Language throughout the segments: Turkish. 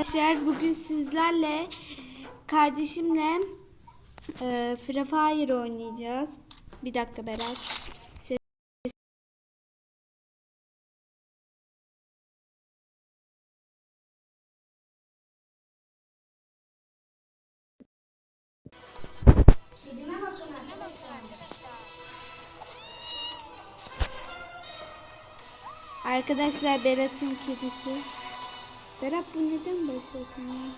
Arkadaşlar bugün sizlerle kardeşimle e, Free Fire oynayacağız. Bir dakika Berat. Arkadaşlar Berat'ın kedisi. Berat bu neden başlatmıyor?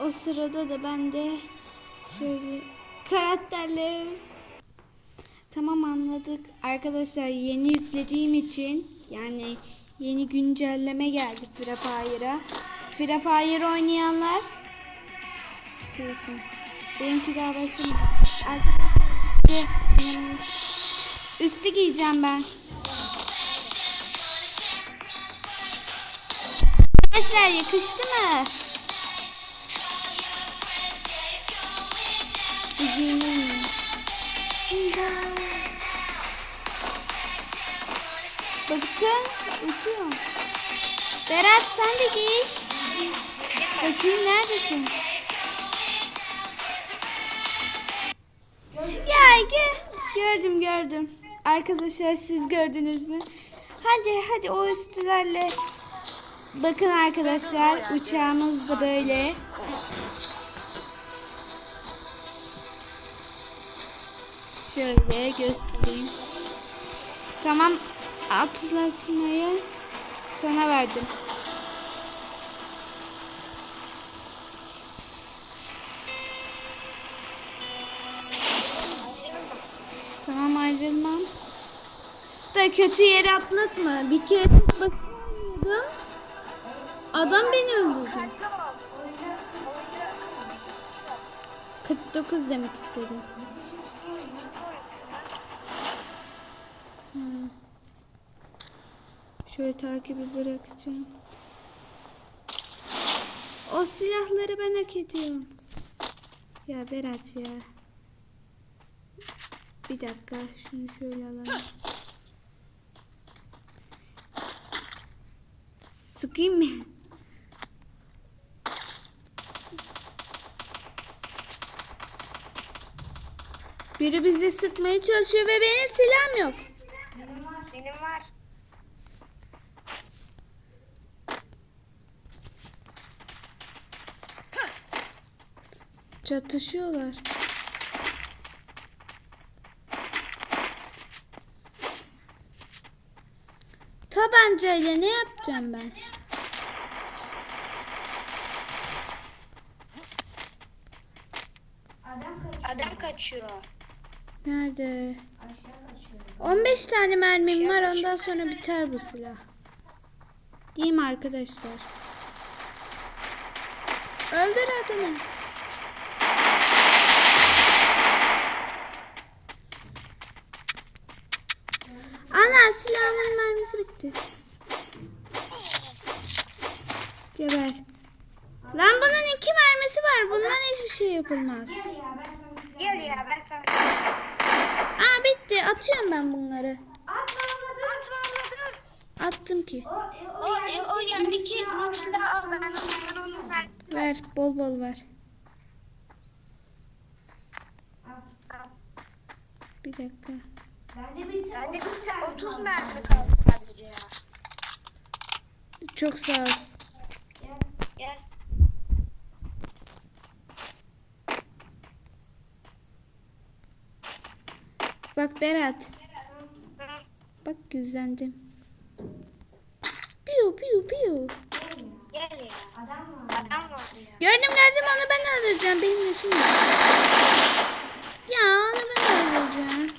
O sırada da ben de şöyle karakterler Tamam anladık. Arkadaşlar yeni yüklediğim için yani yeni güncelleme geldi Free Fire'a. Free Fire oynayanlar şeysin. Benimki daha başım. Arkadaşlar üstü giyeceğim ben. Arkadaşlar yakıştı mı? Bu giyinir mi? Baktın uçuyor. Berat sen de giy. Bakayım neredesin? Ya. Gördüm gördüm. Arkadaşlar siz gördünüz mü? Hadi hadi o üstülerle. Bakın arkadaşlar uçağımız da böyle. Şöyle göstereyim. Tamam atlatmayı sana verdim. Tamam ayrılmam. Da kötü yere atlatma. Bir kere başına oynuyordum. Adam beni öldürdü. 49 demek istedim. Hmm. Şöyle takibi bırakacağım. O silahları ben hak ediyorum. Ya Berat ya. Bir dakika şunu şöyle alalım. Sıkayım mı? Biri bizi sıkmaya çalışıyor ve benim silahım yok. Benim var. Benim var. Çatışıyorlar. Tabancayla ne yapacağım ben? Adam kaçıyor. Adam kaçıyor. Nerede? Aşağı kaçıyor. 15 tane mermim var ondan sonra biter bu silah. Değil mi arkadaşlar? Öldür adamı. Ana silahımın mermisi bitti. Geber. Lan bunun iki mermisi var. Bundan hiçbir şey yapılmaz. Gel ya ben sana Aa bitti. Atıyorum ben bunları. Atma abla dur. Atma abla dur. Attım ki. O, o, O, e, o yerdeki boşluğa al ben onu versin. Ver. Bol bol ver. Bir dakika. Bende bir tane. Bende bir tane 30 mermi kaldı sadece ya. Çok sağ ol. Gel. Gel. Bak Berat. Bak gizlendim. Piu piu piu. Gördüm gördüm onu ben öldüreceğim. Benim işim yok. Ya onu ben öldüreceğim.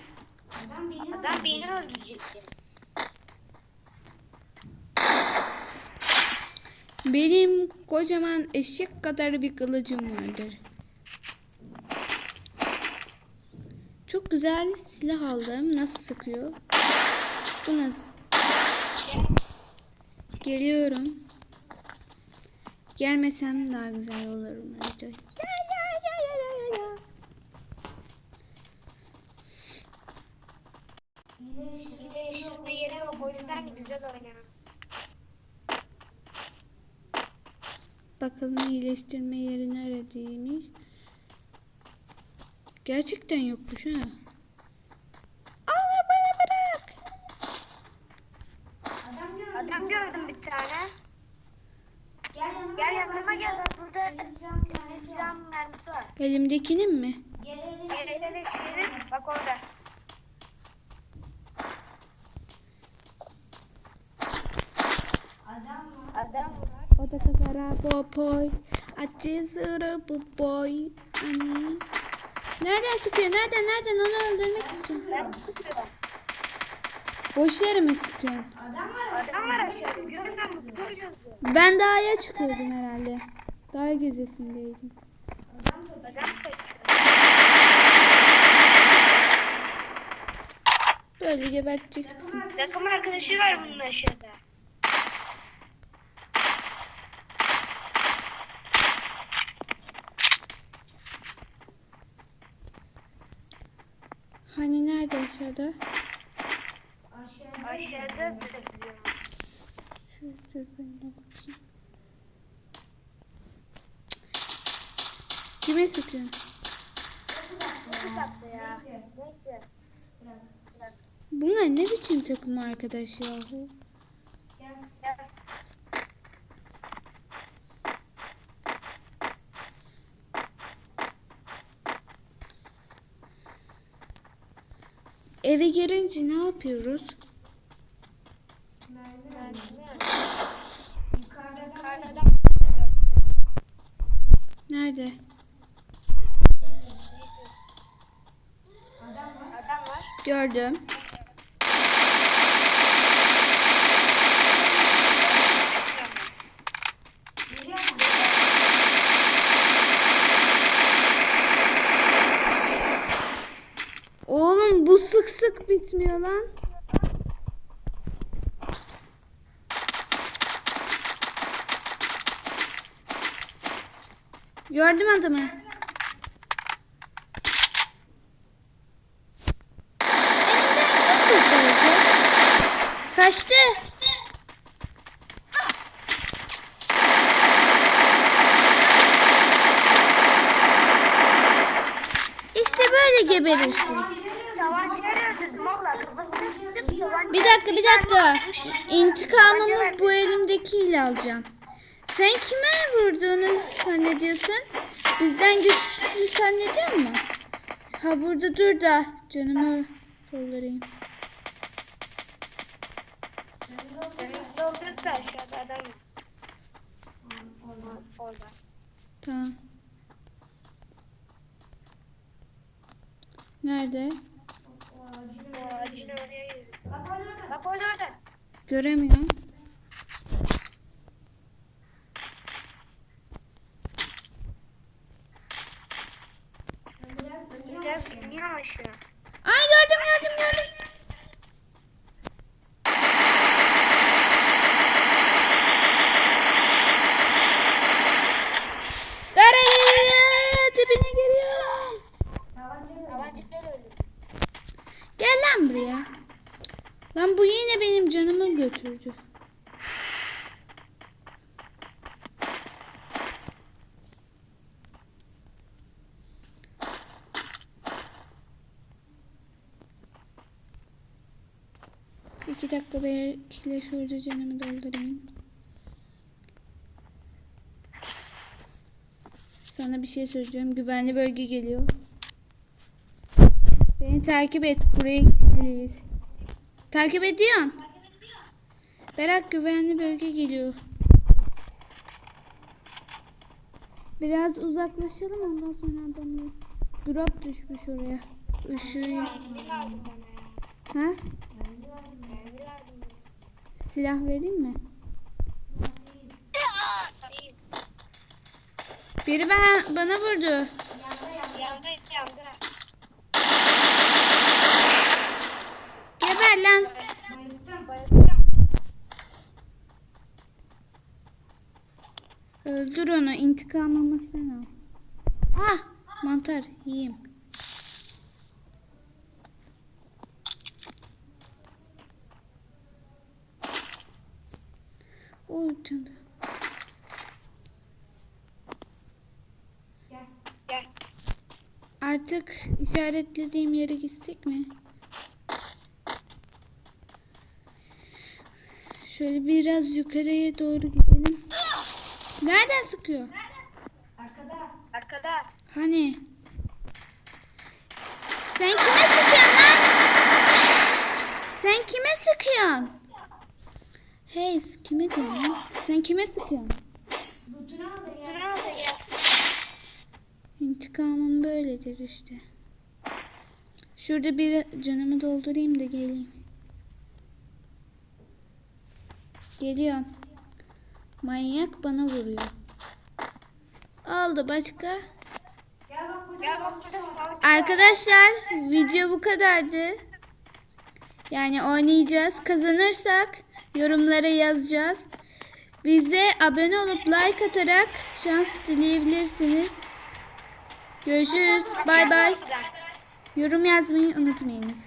Adam beni Adam beni öldürecek. ya. Benim kocaman eşek kadar bir kılıcım vardır. Çok güzel silah aldım. Nasıl sıkıyor? Bu nasıl? Geliyorum. Gelmesem daha güzel olur mu? Ya ya ya ya ya. Bakalım iyileştirme yeri neredeymiş. Gerçekten yokmuş ha. Allah bana bırak. Adam gördüm. Adam gördüm bir tane. Gel yanıma Gel yanıma gel bak burada senin mermisi var. Elimdekinin mi? Gel. Gel. Bak orada. Adam var. Adam var. O da kazara boy. Acı sıra bu boy. Anne. Nereden sıkıyor? Nereden? Nereden? Onu öldürmek istiyorum. Boş yere mi sıkıyorsun? Adam var. Adam var. Ben dağa çıkıyordum herhalde. Dağ gezisindeydim. Adam. Böyle geberteceksin. Takım arkadaşı var bunun aşağıda. Hani nerede aşağıda? Aşağıda. Aşağıda. Şu dürbününe bakayım. Kime sıkıyorsun? Neyse. Bunlar ne biçim takım arkadaş yahu? Gel. Ya, Eve girince ne yapıyoruz? Mermi var. mermi var. Yukarıda adam. Yukarıda adam. Nerede? Adam var. Adam var. Gördüm. Geliyor mu? Oğlum bu sık sık bitmiyor lan. Gördüm adamı. Kaçtı. İşte böyle geberirsin. Bir dakika bir dakika. İntikamımı bu elimdekiyle alacağım. Sen kime vurduğunu zannediyorsun? Bizden güçlü zannediyor mu? Ha burada dur da canımı doldurayım. Doldurdu da aşağıda adam. Orada. Tamam. Nerede? Ağacın. Bak orada orada. Göremiyorum. Biraz iniyor aşağı. Ay gördüm gördüm gördüm. Dararara, Dibine geliyorum. Tabancayla. Savaşçıları öldürdüm. Gel lan buraya. Lan bu yine benim canımı götürdü. İki dakika belki şurada canımı doldurayım. Sana bir şey söyleyeceğim. Güvenli bölge geliyor. Beni takip et. Buraya gitmeliyiz. Takip ediyorsun. Berak güvenli bölge geliyor. Biraz uzaklaşalım ondan sonra adamı. Drop düşmüş oraya. Işığı. Ha? Silah vereyim mi? Biri ben, bana vurdu. Geber lan. Öldür onu. İntikamımı sen al. Ah! Mantar yiyeyim. canım. Artık işaretlediğim yere gitsek mi? Şöyle biraz yukarıya doğru gidelim. Nereden sıkıyor? Arkada. Arkada. Hani? Sen kime sıkıyorsun lan? Sen kime sıkıyorsun? Hey kime diyorsun? Sen kime sıkıyorsun? İntikamım böyledir işte. Şurada bir canımı doldurayım da geleyim. Geliyorum. Manyak bana vuruyor. Aldı başka. Arkadaşlar video bu kadardı. Yani oynayacağız. Kazanırsak yorumlara yazacağız. Bize abone olup like atarak şans dileyebilirsiniz. Görüşürüz. Bay bay. Yorum yazmayı unutmayınız.